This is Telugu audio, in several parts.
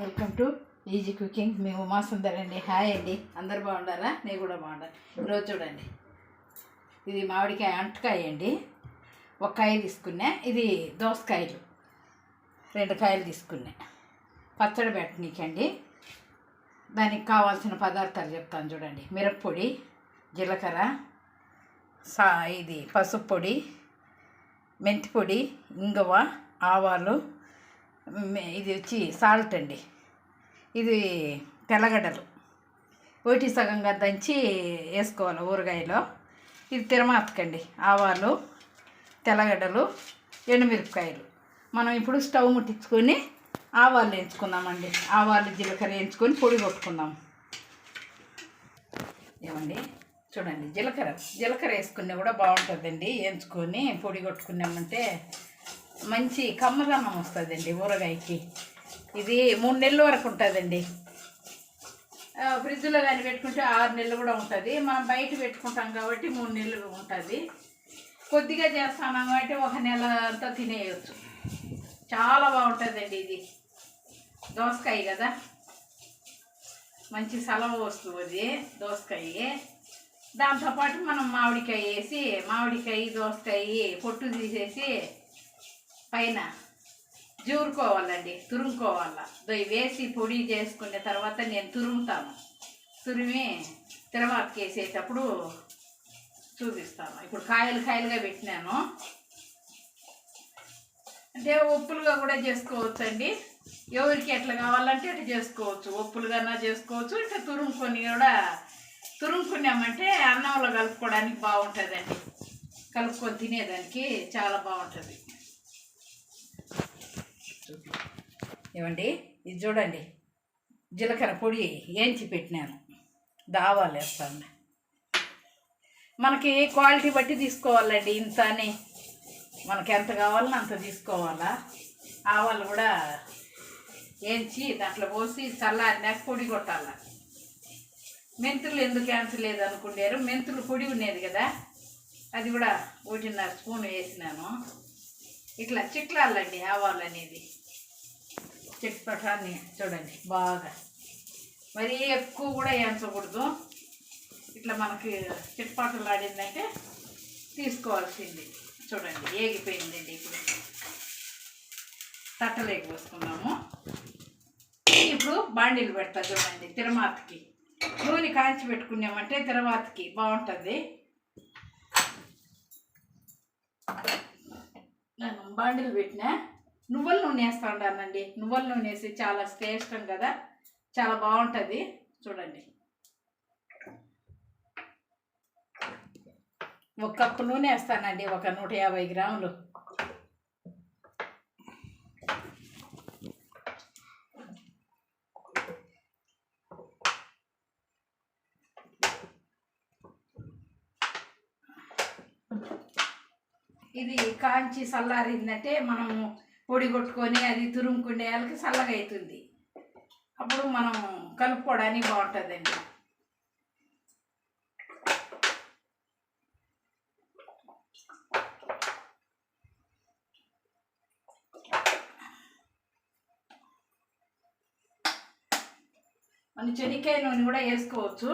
Welcome to easy cooking. మేము ఉమా సుందర్ అండి. హాయ్ అండి. అందరు బాగుండారా నేను కూడా బాగుండాలి. ఈరోజు చూడండి. ఇది మామిడికాయ అంటకాయ అండి. ఒక కాయ తీసుకున్నా. ఇది దోసకాయలు. రెండు కాయలు తీసుకున్నా. పచ్చడి పెట్టనీకండి. దానికి కావాల్సిన పదార్థాలు చెప్తాను చూడండి. మిరప్పొడి జీలకర్ర సా ఇది పసుపు పొడి మెంతి పొడి ఇంగువ ఆవాలు ఇది వచ్చి సాల్ట్ అండి. ఇది తెల్లగడ్డలు. ఒకటి సగంగా దంచి వేసుకోవాలి ఊరగాయలో. ఇది తిరమాతకండి. ఆవాలు తెల్లగడ్డలు ఎండుమిరపకాయలు. మనం ఇప్పుడు స్టవ్ ముట్టించుకొని ఆవాలు వేయించుకుందామండి. ఆవాలు జీలకర్ర వేయించుకొని పొడి కొట్టుకుందాం. ఏమండి? చూడండి జీలకర్ర. జీలకర్ర వేసుకున్నా కూడా బాగుంటుందండి. వేయించుకొని పొడి కొట్టుకున్నామంటే మంచి కమ్మదనం వస్తుందండి ఊరగాయకి. ఇది మూడు నెలల వరకు ఉంటుందండి. ఫ్రిడ్జ్లో కానీ పెట్టుకుంటే ఆరు నెలలు కూడా ఉంటుంది. మనం బయట పెట్టుకుంటాం కాబట్టి మూడు నెలలు ఉంటుంది. కొద్దిగా చేస్తాం కాబట్టి ఒక నెల అంతా తినేయచ్చు. చాలా బాగుంటుందండి ఇది. దోసకాయ కదా? మంచి సలవ వస్తువు అది దోసకాయ. దాంతోపాటు మనం మామిడికాయ వేసి మామిడికాయ దోసకాయ పొట్టు తీసేసి పైన జూరుకోవాలండి తురుముకోవాల. దొయ్యి వేసి పొడి చేసుకునే తర్వాత నేను తురుముతాను. తురిమి తర్వాత వేసేటప్పుడు చూపిస్తాను. ఇప్పుడు కాయలు కాయలుగా పెట్టినాను. అంటే ఉప్పులుగా కూడా చేసుకోవచ్చు అండి ఎవరికి ఎట్లా కావాలంటే అట్లా చేసుకోవచ్చు. ఉప్పులుగానా చేసుకోవచ్చు. ఇట్లా తురుముకొని కూడా తురుముకున్నామంటే అన్నంలో కలుపుకోవడానికి బాగుంటుందండి. కలుపుకొని తినేదానికి చాలా బాగుంటుంది. ఇవ్వండి ఇది చూడండి. జీలకర్ర పొడి ఏంచి పెట్టినాను దావాలు వేస్తాను. మనకి క్వాలిటీ బట్టి తీసుకోవాలండి ఇంత అని మనకి ఎంత కావాలనో అంత తీసుకోవాలా? ఆవాలు కూడా ఏంచి దాంట్లో పోసి చల్లారినాక పొడి కొట్టాల? మెంతులు ఎందుకు లేదు అనుకుంటారు మెంతులు పొడి ఉండేది కదా. అది కూడా ఒకటిన్నర స్పూన్ వేసినాను. ఇట్లా చిట్లాలండి ఆవాలు అనేది. చిట్పటాన్ని చూడండి బాగా. మరీ ఎక్కువ కూడా ఏంచకూడదు ఇట్లా మనకి చిట్పాటలు ఆడిందంటే తీసుకోవాల్సింది. చూడండి ఏగిపోయిందండి ఇప్పుడు. తట్టలేకి పోసుకున్నాము. ఇప్పుడు బాండీలు పెడతా చూడండి తిరుమాతకి. నూనె కాంచి పెట్టుకున్నామంటే తిరుమాతకి బాగుంటుంది. నేను బాండీలు పెట్టినా నువ్వుల నూనె వేస్తా ఉంటానండి నువ్వుల నూనె వేసి చాలా శ్రేష్టం కదా. చాలా బాగుంటుంది. చూడండి. ఒక కప్పు నూనె వేస్తానండి. ఒక నూట యాభై గ్రాములు. ఇది కాంచి చల్లారిందంటే మనము పొడి కొట్టుకొని అది తురుముకునే వాళ్ళకి చల్లగా అవుతుంది. అప్పుడు మనం కలుపుకోవడానికి బాగుంటుందండి. మన చెనిక్కాయ నూనె కూడా వేసుకోవచ్చు.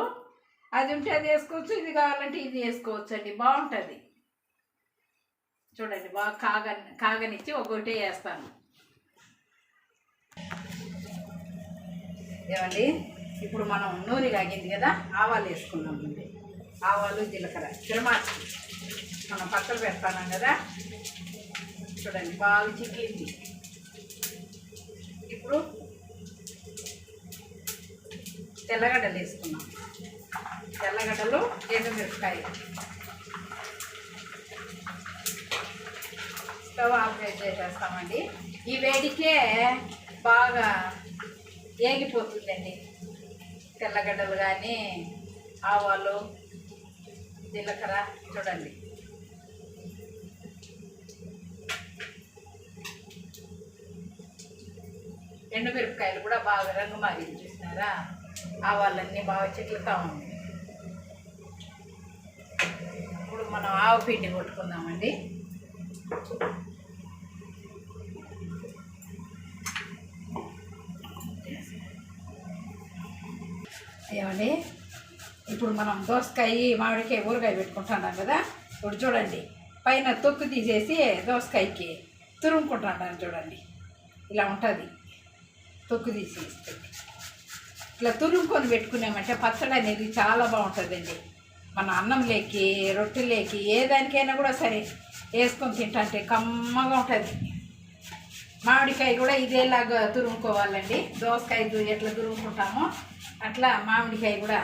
అది ఉంటే అది వేసుకోవచ్చు ఇది కావాలంటే ఇది వేసుకోవచ్చు అండి బాగుంటుంది. చూడండి బాగా కాగ కాగనిచ్చి ఒకటే వేస్తాను. ఏమండి? ఇప్పుడు మనం నూనె కాగింది కదా ఆవాలు వేసుకున్నామండి ఆవాలు జీలకర్ర తిరుమాచి మనం పక్కన పెడతాను కదా. చూడండి బాగా చిక్కింది. ఇప్పుడు తెల్లగడ్డలు వేసుకున్నాం తెల్లగడ్డలు ఎండుమిరపకాయ స్టవ్ ఆపరేట్ చేసేస్తామండి. ఈ వేడికే బాగా ఏగిపోతుందండి. తెల్లగడ్డలు కానీ ఆవాలు జీలకర్ర చూడండి. ఎండుమిరపకాయలు కూడా బాగా రంగు మారింది చూసినారా? ఆవాలన్నీ బాగా చెట్లుతా ఉంది. ఇప్పుడు మనం ఆవు పిండి కొట్టుకుందామండి. ఏమండి ఇప్పుడు మనం దోసకాయ మామిడికాయ ఊరగాయ పెట్టుకుంటున్నాం కదా ఇప్పుడు చూడండి. పైన తొక్కు తీసేసి దోసకాయకి తురుముకుంటున్నాను చూడండి. ఇలా ఉంటుంది. తొక్కు తీసేసి ఇట్లా తురుముకొని పెట్టుకున్నామంటే పచ్చడి అనేది చాలా బాగుంటుందండి. మన అన్నం లేకి రొట్టెలేకి ఏ దానికైనా కూడా సరే వేసుకొని తింటే కమ్మగా ఉంటుంది. మామిడికాయ కూడా ఇదేలాగా తురుముకోవాలండి. దోసకాయ ఎట్లా తురుముకుంటామో అట్లా మామిడికాయ కూడా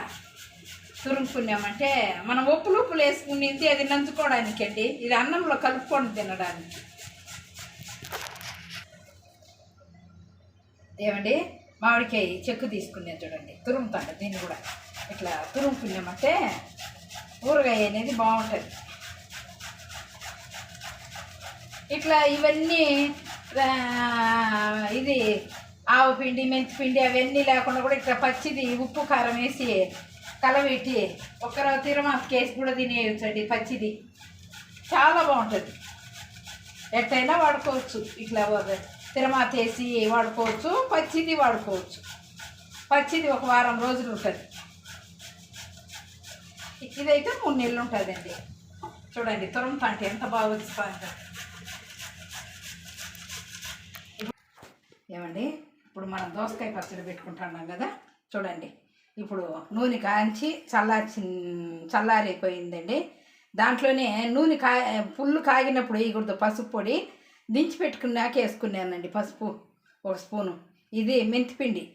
తురుముకున్నామంటే మనం ఉప్పులు ఉప్పులు వేసుకునింది అది నంచుకోవడానికి అండి ఇది అన్నంలో కలుపుకొని తినడానికి. ఏమండి? మామిడికాయ చెక్కు తీసుకునే చూడండి. తురుముతాడు దీన్ని కూడా. ఇట్లా తురుముకున్నామంటే ఊరగాయ అనేది బాగుంటుంది. ఇట్లా ఇవన్నీ ఇది ఆవు పిండి మెంతి పిండి అవన్నీ లేకుండా కూడా ఇట్లా పచ్చిది ఉప్పు కారం వేసి కలబెట్టి ఒకరో తిరుమల కేసు కూడా తినేయచ్చండి పచ్చిది. చాలా బాగుంటుంది. ఎట్టయినా వాడుకోవచ్చు ఇట్లా తిరమాత వేసి వాడుకోవచ్చు పచ్చిది వాడుకోవచ్చు. పచ్చిది ఒక వారం రోజులు ఉంటుంది. ఇదైతే మూడు నెలలు ఉంటుందండి. చూడండి తురుముతా అంటే ఎంత బాగా వచ్చిందో ఏమండి? ఇప్పుడు మనం దోసకాయ పచ్చడి పెట్టుకుంటున్నాం కదా? చూడండి. ఇప్పుడు నూనె కాంచి చల్లార్చి చల్లారిపోయిందండి. దాంట్లోనే నూనె కా పుల్లు కాగినప్పుడు వేయకూడదు. పసుపు పొడి దించి పెట్టుకున్నాక వేసుకున్నానండి పసుపు. ఒక స్పూను. ఇది మెంతిపిండి.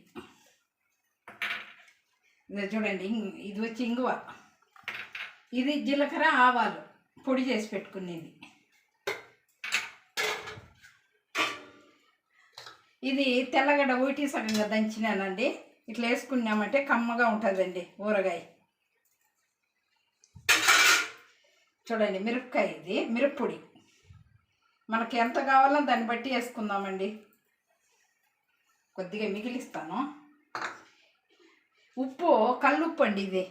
ఇది చూడండి. ఇది వచ్చి ఇంగువ. ఇది జీలకర్ర ఆవాలు. పొడి చేసి పెట్టుకునేది. ఇది తెల్లగడ్డ ఊటి సగంగా దంచినానండి. ఇట్లా వేసుకున్నామంటే కమ్మగా ఉంటుందండి ఊరగాయ. చూడండి మిరపకాయ ఇది మిరప్పొడి. మనకి ఎంత కావాలో దాన్ని బట్టి వేసుకుందామండి. కొద్దిగా మిగిలిస్తాను. ఉప్పు కల్లుప్పు అండి ఇది.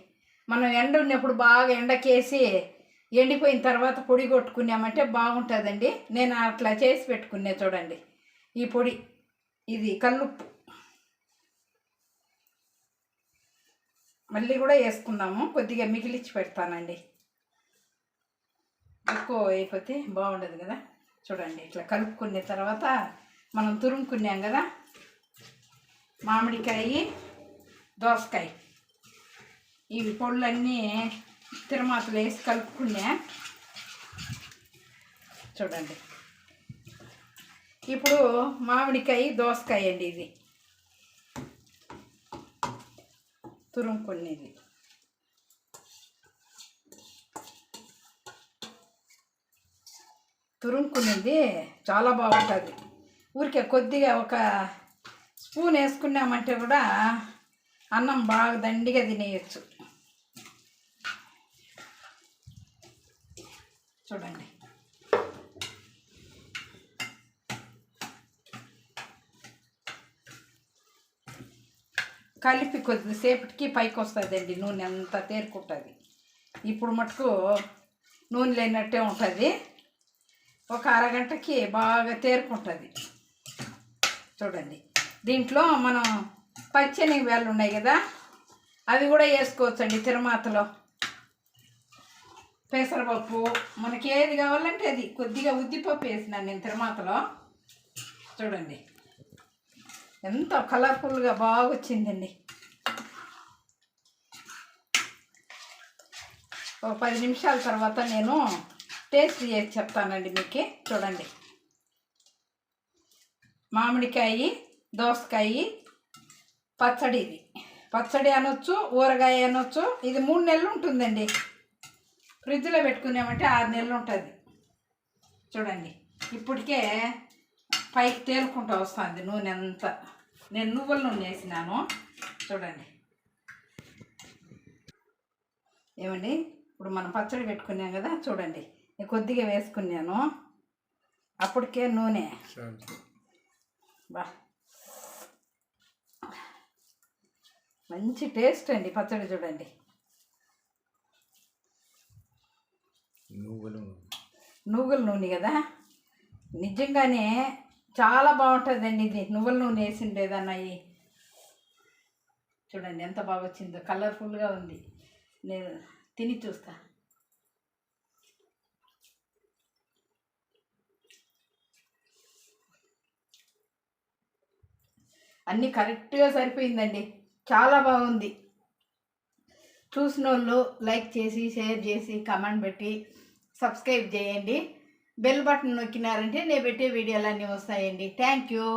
మనం ఎండ ఉన్నప్పుడు బాగా ఎండకేసి ఎండిపోయిన తర్వాత పొడి కొట్టుకున్నామంటే బాగుంటుందండి. నేను అట్లా చేసి పెట్టుకునే చూడండి. ఈ పొడి. ఇది కల్లుప్పు. మళ్ళీ కూడా వేసుకుందాము. కొద్దిగా మిగిలిచ్చి పెడతానండి. ఎక్కువ అయిపోతే బాగుండదు కదా. చూడండి ఇట్లా కలుపుకున్న తర్వాత మనం తురుముకున్నాం కదా. మామిడికాయ దోసకాయ. ఇవి పొళ్ళన్నీ తిరుమాతలు వేసి కలుపుకున్నా. చూడండి. ఇప్పుడు మామిడికాయ దోసకాయ అండి ఇది. తురుముకునేది. తురుముకునేది చాలా బాగుంటుంది. ఊరికే కొద్దిగా ఒక స్పూన్ వేసుకున్నామంటే కూడా అన్నం బాగా దండిగా తినేయచ్చు. చూడండి. కలిపి కొద్దిసేపటికి పైకి వస్తుందండి నూనె అంతా తేరుకుంటుంది. ఇప్పుడు మటుకు నూనె లేనట్టే ఉంటుంది. ఒక అరగంటకి బాగా తేరుకుంటుంది. చూడండి. దీంట్లో మనం పచ్చని వేళ్ళు ఉన్నాయి కదా అవి కూడా వేసుకోవచ్చండి తిరుమాతలో. పెసరపప్పు మనకి ఏది కావాలంటే అది. కొద్దిగా ఉద్దిపప్పు వేసినాను నేను తిరుమాతలో. చూడండి. ఎంత కలర్ఫుల్గా బాగా వచ్చిందండి ఒక పది నిమిషాల తర్వాత నేను టేస్ట్ చేసి చెప్తానండి మీకు. చూడండి. మామిడికాయ దోసకాయ పచ్చడి ఇది. పచ్చడి అనొచ్చు ఊరగాయ అనొచ్చు. ఇది మూడు నెలలు ఉంటుందండి. ఫ్రిడ్జ్లో పెట్టుకున్నామంటే ఆరు నెలలు ఉంటుంది. చూడండి. ఇప్పటికే పైకి తేలుకుంటూ వస్తుంది నూనె అంతా. నేను నువ్వుల నూనె వేసినాను. చూడండి. ఏమండి? ఇప్పుడు మనం పచ్చడి పెట్టుకున్నాం కదా చూడండి. నేను కొద్దిగా వేసుకున్నాను. అప్పటికే నూనె. బా. మంచి టేస్ట్ అండి పచ్చడి చూడండి. నువ్వులు నువ్వుల నూనె కదా? నిజంగానే చాలా బాగుంటుందండి ఇది. నువ్వుల నూనె వేసిండేదన్న ఈ చూడండి ఎంత బాగా వచ్చిందో కలర్ఫుల్గా ఉంది. నేను తిని చూస్తా. అన్నీ కరెక్ట్గా సరిపోయిందండి. చాలా బాగుంది. చూసిన వాళ్ళు లైక్ చేసి షేర్ చేసి కమెంట్ పెట్టి సబ్స్క్రైబ్ చేయండి. బెల్ బటన్ నొక్కినారంటే నేను పెట్టే వీడియోలన్నీ వస్తాయండి. Thank you.